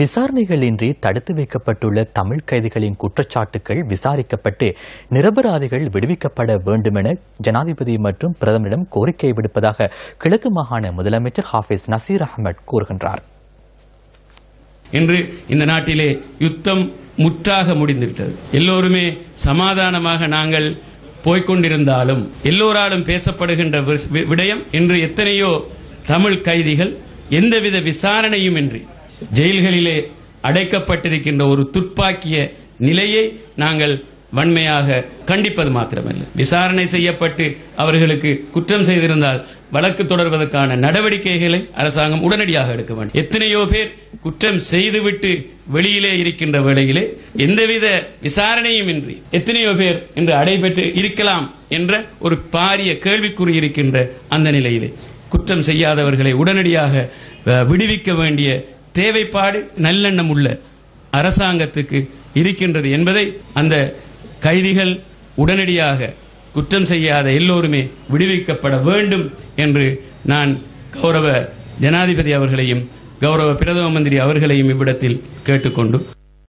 விசாரணைகளின்றி தடுத்து வைக்கப்பட்டுள்ள தமிழ் கைதிகளின் குற்றச்சாட்டுகள் விசாரிக்கப்பட்டு நிரபராதிகள் விடுவிக்கப்பட வேண்டுமென ஜனாதிபதி மற்றும் பிரதமரிடம் கோரிக்கை விடுப்பதாக கிழக்கு மாகாண முதலமைச்சர் ஹாஃபிஸ் நசீர் அகமட் கூறுகின்றார். இன்று இந்த நாட்டிலே யுத்தம் முற்றாக முடிந்துவிட்டது. எல்லோருமே சமாதானமாக நாங்கள் போய்க்கொண்டிருந்தாலும் எல்லோராலும் பேசப்படுகின்ற வி- விடயம் இன்று எத்தனையோ தமிழ் கைதிகள் எந்தவித விசாரணையும் இன்றி ஜெயில்களிலே அடைக்கப்பட்டிருக்கின்ற ஒரு துப்பாக்கிய நிலையை நாங்கள் வன்மையாக கண்டிப்பது மாத்திரமல்ல. விசாரணை செய்யப்பட்டு அவர்களுக்கு குற்றம் செய்திருந்தால் வழக்கு தொடர்வதற்கான நடவடிக்கைகளை அரசாங்கம் உடனடியாக எடுக்க வேண்டும். எத்தனையோ பேர் குற்றம் செய்துவிட்டு வெளியிலே இருக்கின்ற வேளையிலே எந்தவித விசாரணையும் இன்றி எத்தனையோ பேர் இன்று அடைபெற்று இருக்கலாம் என்ற ஒரு பாரிய கேள்விக்குறி இருக்கின்ற அந்த நிலையிலே குற்றம் செய்யாதவர்களை உடனடியாக விடுவிக்க வேண்டிய தேவைப்பாடு நல்லெண்ணம் உள்ள அரசாங்கத்துக்கு இருக்கின்றது என்பதை அந்த கைதிகள் உடனடியாக குற்றம் செய்யாத எல்லோருமே விடுவிக்கப்பட வேண்டும் என்று நான் கௌரவ ஜனாதிபதி அவர்களையும் கௌரவ பிரதம மந்திரி அவர்களையும் இவ்விடத்தில் கேட்டுக்கொண்டு